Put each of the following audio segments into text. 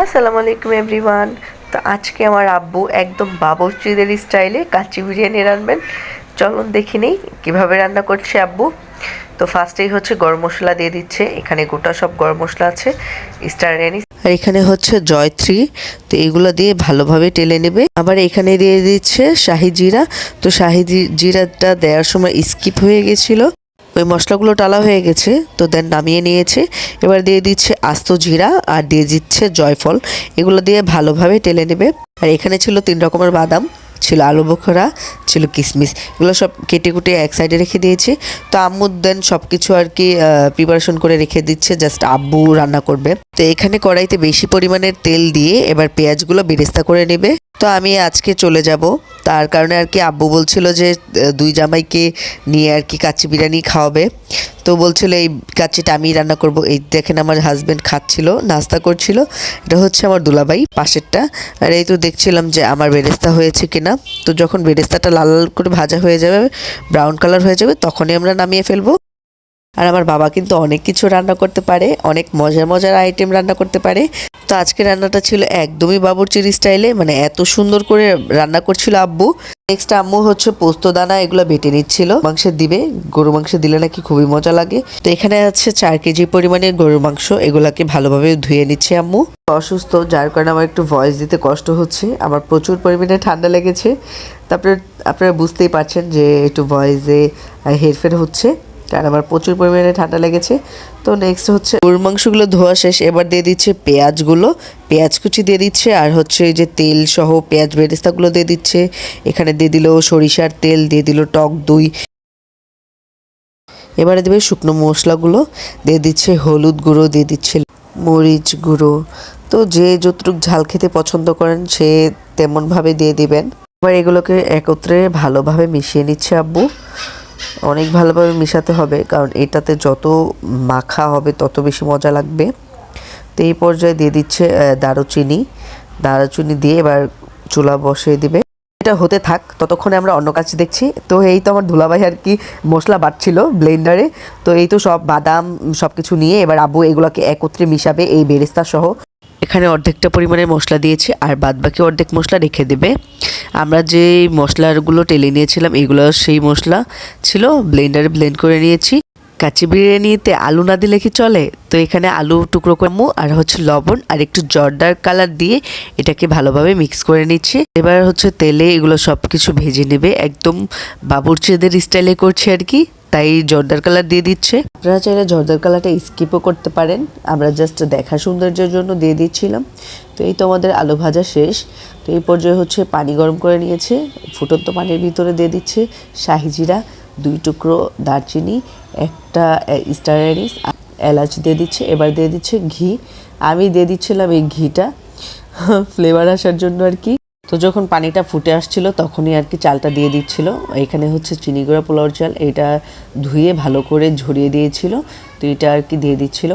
আসসালামু আলাইকুম এভরিওয়ান। তো আজকে আমার আব্বু একদম বাবরচিদের স্টাইলে কাচ্চি বিরিয়ানি রান্নবেন চলুন দেখি নেই কীভাবে রান্না করছে আব্বু। তো ফার্স্টেই হচ্ছে গরম মশলা দিয়ে দিচ্ছে। এখানে গোটা সব গরম মশলা আছে। স্টার রেনিস আর এখানে হচ্ছে জয়ত্রী। তো এগুলো দিয়ে ভালোভাবে টেলে নেবে। আবার এখানে দিয়ে দিচ্ছে শাহি জিরা। তো শাহি জিরাটা দেওয়ার সময় স্কিপ হয়ে গেছিল। ওই মশলাগুলো টালা হয়ে গেছে, তো দেন নামিয়ে নিয়েছে। এবার দিয়ে দিচ্ছে আস্ত জিরা আর দিয়ে দিচ্ছে জয়ফল। এগুলো দিয়ে ভালোভাবে টেলে নেবে। আর এখানে ছিল তিন রকমের বাদাম। ছিল আলু বোখরা, ছিল কিশমিশ এগুলো সব কেটে কুটে এক সাইডে রেখে দিয়েছি। তো আম্মু দেন সব কিছু আর কি প্রিপারেশন করে রেখে দিচ্ছে জাস্ট আব্বু রান্না করবে। তো এখানে কড়াইতে বেশি পরিমাণের তেল দিয়ে এবার পেঁয়াজগুলো বেরেস্তা করে নেবে। তো আমি আজকে চলে যাব। তার কারণে আর কি আব্বু বলছিল যে দুই জামাইকে নিয়ে আর কি কাচ্চি বিরিয়ানি খাওয়াবে। তো বলছিল, এই কাচ্চিটা আমি রান্না করব। এই দেখেন আমার হাজবেন্ড খাচ্ছিল, নাস্তা করছিল। এটা হচ্ছে আমার দুলাবাই পাশেরটা। আর এই তো দেখছিলাম যে আমার বেরেস্তা হয়েছে কিনা। তো যখন বেরেস্তাটা লাল লাল করে ভাজা হয়ে যাবে ব্রাউন কালার হয়ে যাবে, তখনই আমরা নামিয়ে ফেলব। আর আমার বাবা কিন্তু অনেক কিছু রান্না করতে পারে, অনেক মজার মজার আইটেম রান্না করতে পারে। তো আজকে রান্নাটা ছিল একদমই বাবুর্চির স্টাইলে মানে এত সুন্দর করে রান্না করছিল আব্বু। নেক্সট আম্মু হচ্ছে পোস্ত দানা, এগুলো বেটে নিচ্ছিল। মাংসে দিবে গরু মাংস দিলে নাকি খুবই মজা লাগে। তো এখানে আছে চার কেজি পরিমাণে গরুর মাংস, এগুলাকে ভালোভাবে ধুয়ে নিচ্ছে আম্মু। অসুস্থ, যার কারণে আমার একটু ভয়েস দিতে কষ্ট হচ্ছে। আমার প্রচুর পরিমাণে ঠান্ডা লেগেছে। তারপরে আপনারা বুঝতেই পারছেন যে একটু ভয়েসে হেরফের হচ্ছে। কারণ আমার প্রচুর পরিমাণে ঠান্ডা লেগেছে। তো নেক্সট হচ্ছে গরুর মাংসগুলো ধোয়া শেষ, এবার দিয়ে দিচ্ছে পেঁয়াজগুলো। পেঁয়াজ কুচি দিয়ে দিচ্ছে, আর হচ্ছে যে তেল সহ পেঁয়াজ বেরেস্তাগুলো দিয়ে দিচ্ছে। এখানে দিয়ে দিল সরিষার তেল, দিয়ে দিল টক দই। এবারে দেবে শুকনো মশলাগুলো, দিয়ে দিচ্ছে হলুদ গুঁড়ো, দিয়ে দিচ্ছে মরিচ গুঁড়ো। তো যে যতটুক ঝাল খেতে পছন্দ করেন, সে তেমনভাবে দিয়ে দিবেন। এবার এগুলোকে একত্রে ভালোভাবে মিশিয়ে নিচ্ছে আব্বু। অনেক ভালোভাবে মিশাতে হবে, কারণ এটাতে যত মাখা হবে তত বেশি মজা লাগবে। তো এই পর্যায়ে দিয়ে দিচ্ছে দারুচিনি। দারুচিনি দিয়ে এবার চুলা বসিয়ে দিবে। এটা হতে থাক, ততক্ষণে আমরা অন্য কাছে দেখছি। তো এই তো আমার ধুলাভাই আর কি মশলা বাটছিল ব্লেন্ডারে। তো এই তো সব বাদাম সব কিছু নিয়ে এবার আবু এগুলোকে একত্রে মিশাবে, এই বেরেস্তা সহ এখানে অর্ধেকটা পরিমাণে মশলা দিয়েছি, আর বাদ বাকি অর্ধেক মশলা রেখে দেবে। আমরা যে মশলাগুলো টেলে নিয়েছিলাম, এগুলো সেই মশলা ছিল, ব্লেন্ডারে ব্লেন্ড করে নিয়েছি। কাচি বিরিয়ানিতে আলু না দিলে কি চলে? তো এখানে আলু টুকরো করে আর হচ্ছে লবণ, আর একটু জর্দার কালার দিয়ে এটাকে ভালোভাবে মিক্স করে নিচ্ছি। এবার হচ্ছে তেলে এগুলো সব কিছু ভেজে নেবে, একদম বাবুর্চিদের স্টাইলে করছে আর কি। তাই জর্দার কালার দিয়ে দিচ্ছে। আপনারা চাইলে জর্দার কালারটা স্কিপও করতে পারেন। আমরা জাস্ট দেখা সৌন্দর্যের জন্য দিয়ে দিচ্ছিলাম। তো এই তো আমাদের আলু ভাজা শেষ। তো এই পর্যায়ে হচ্ছে পানি গরম করে নিয়েছে। ফুটন্ত পানির ভিতরে দিয়ে দিচ্ছে শাহিজিরা দুই টুকরো দারচিনি, একটা স্টার এলাচ দিয়ে দিচ্ছে। এবার দিয়ে দিচ্ছে ঘি। আমি দিয়ে দিচ্ছিলাম এই ঘিটা। ফ্লেভার আসার জন্য আর কি। তো যখন পানিটা ফুটে আসছিল তখনই আর কি চালটা দিয়ে দিচ্ছিল। এখানে হচ্ছে চিনি গুঁড়া পোলাওর চাল এটা ধুয়ে ভালো করে ঝরিয়ে দিয়েছিল তো এটা আর কি দিয়ে দিচ্ছিল।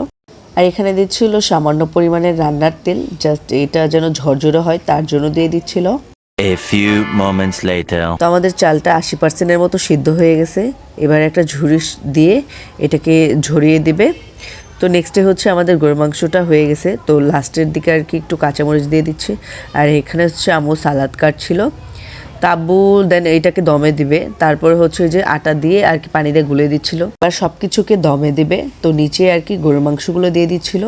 আর এখানে দিচ্ছিল সামান্য পরিমাণের রান্নার তেল জাস্ট এটা যেন ঝরঝরে হয় তার জন্য দিয়ে দিচ্ছিল। A few moments later. তো আমাদের চালটা আশি পার্সেন্টের মতো সিদ্ধ হয়ে গেছে। এবার একটা ঝুড়ি দিয়ে এটাকে ঝরিয়ে দিবে। তো নেক্সটে হচ্ছে আমাদের গরু মাংসটা হয়ে গেছে। তো লাস্টের দিকে আর কি একটু কাঁচামরিচ দিয়ে দিচ্ছে। আর এখানে হচ্ছে আমু সালাদ কাটছিল। তাব্বু দেন এইটাকে দমে দিবে। তারপর হচ্ছে যে আটা দিয়ে আর কি পানি দিয়ে গুলে দিচ্ছিল। আর সব কিছুকে দমে দিবে। তো নিচে আর কি গরুর মাংসগুলো দিয়ে দিচ্ছিল।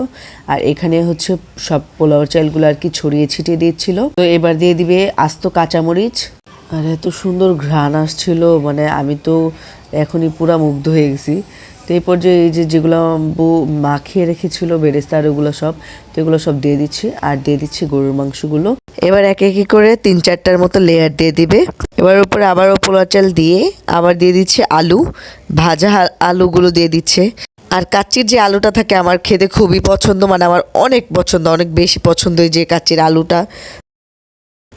আর এখানে হচ্ছে সব পোলাও চালগুলো আর কি ছড়িয়ে ছিটিয়ে দিচ্ছিল। তো এবার দিয়ে দিবে আস্ত কাঁচামরিচ। আর এত সুন্দর ঘ্রাণ আসছিল। মানে আমি তো এখনই পুরা মুগ্ধ হয়ে গেছি। তো এই পর্যায়ে এই যে যেগুলো মাখিয়ে রেখেছিল বেরেস্তা আর ওগুলো সব, তো এগুলো সব দিয়ে দিচ্ছি। আর দিয়ে দিচ্ছি গরুর মাংসগুলো। এবার এক একই করে তিন চারটার মতো লেয়ার দিয়ে দিবে। এবার উপরে আবারও পোলা চাল দিয়ে আবার দিয়ে দিচ্ছে আলু। ভাজা আলুগুলো দিয়ে দিচ্ছে। আর কাচ্চির যে আলুটা থাকে আমার খেতে খুবই পছন্দ মানে আমার অনেক পছন্দ, অনেক বেশি পছন্দ যে কাচ্চির আলুটা।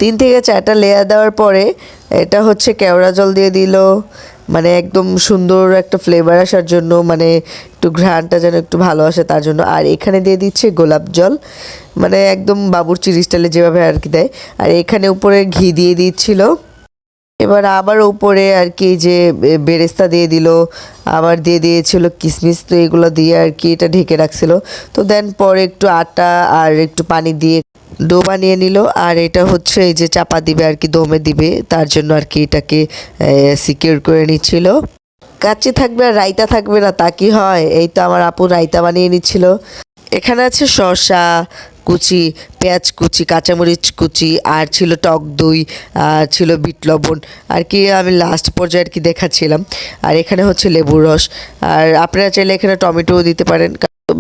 তিন থেকে চারটা লেয়ার দেওয়ার পরে এটা হচ্ছে কেওড়া জল দিয়ে দিল। মানে একদম সুন্দর একটা ফ্লেভার আসার জন্য মানে একটু ঘ্রাণটা যেন একটু ভালো আসে তার জন্য। আর এখানে দিয়ে দিচ্ছে গোলাপ জল। মানে একদম বাবুর্চির স্টাইলে যেভাবে আর কি দেয়। আর এখানে উপরে ঘি দিয়ে দিচ্ছিল। এবার আবার উপরে আর কি যে বেরেস্তা দিয়ে দিল। আবার দিয়ে দিয়েছিল কিশমিশ তো এগুলো দিয়ে আর কি এটা ঢেকে রাখছিল। তো দেন পরে একটু আটা আর একটু পানি দিয়ে ডো বানিয়ে নিল, আর এটা হচ্ছে এই যে চাপা দিবে আর কি, দমে দিবে, তার জন্য আর কি এটাকে সিকিউর করে নিচ্ছিল। কাচ্চি থাকবে আর রায়তা থাকবে না, তা কি হয়? এই তো আমার আপু রায়তা বানিয়ে নিচ্ছিল। এখানে আছে শসা কুচি, পেঁয়াজ কুচি, কাঁচামরিচ কুচি, আর ছিল টক দই, আর ছিল বিট লবণ, আর কি আমি লাস্ট পর্যায়ে আর কি দেখাচ্ছিলাম। আর এখানে হচ্ছে লেবুর রস, আর আপনারা চাইলে এখানে টমেটোও দিতে পারেন।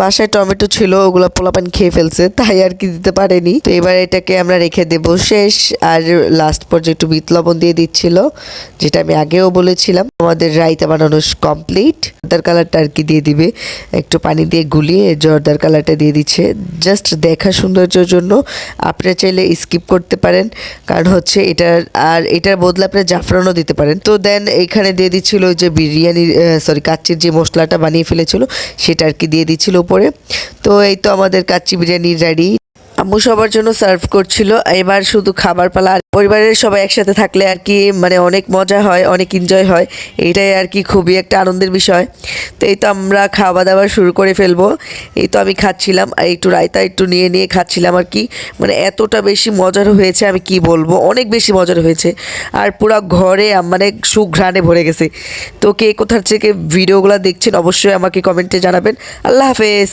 বাসায় টমেটো ছিল, ওগুলো পোলাপান খেয়ে ফেলছে, তাই আর কি দিতে পারেনি। তো এবার এটাকে আমরা রেখে দেব শেষ, আর লাস্ট পর্যায়ে একটু বিট লবণ দিয়ে দিচ্ছিল, যেটা আমি আগেও বলেছিলাম। আমাদের রাইতা বানানো কমপ্লিট জর্দার কালারটা আর কি দিয়ে দিবে, একটু পানি দিয়ে গুলিয়ে জর্দার কালারটা দিয়ে দিচ্ছে। জাস্ট দেখা সৌন্দর্যের জন্য আপনারা চাইলে স্কিপ করতে পারেন, কারণ হচ্ছে এটার, আর এটার বদলে আপনারা জাফরানও দিতে পারেন। তো দেন এখানে দিয়ে দিচ্ছিল যে বিরিয়ানি সরি কাচ্চির যে মশলাটা বানিয়ে ফেলেছিল, সেটা আর কি দিয়ে দিচ্ছিল উপরে। তো এই তো আমাদের কাচ্চি বিরিয়ানি রেডি আম্মু সবার জন্য সার্ভ করছিল। এবার শুধু খাবার পালা পরিবারের সবাই একসাথে থাকলে আর কি মানে অনেক মজা হয়, অনেক এনজয় হয়। এইটাই আর কি খুবই একটা আনন্দের বিষয়। তো এই তো আমরা খাওয়া দাওয়া শুরু করে ফেলব। এই তো আমি খাচ্ছিলাম, আর একটু রায়তা একটু নিয়ে নিয়ে খাচ্ছিলাম আর কি। মানে এতটা বেশি মজার হয়েছে আমি কি বলব, অনেক বেশি মজার হয়েছে। আর পুরো ঘরে মানে সুঘ্রাণে ভরে গেছে। তো কে কোথার থেকে ভিডিওগুলো দেখছেন অবশ্যই আমাকে কমেন্টে জানাবেন। আল্লাহ হাফেজ।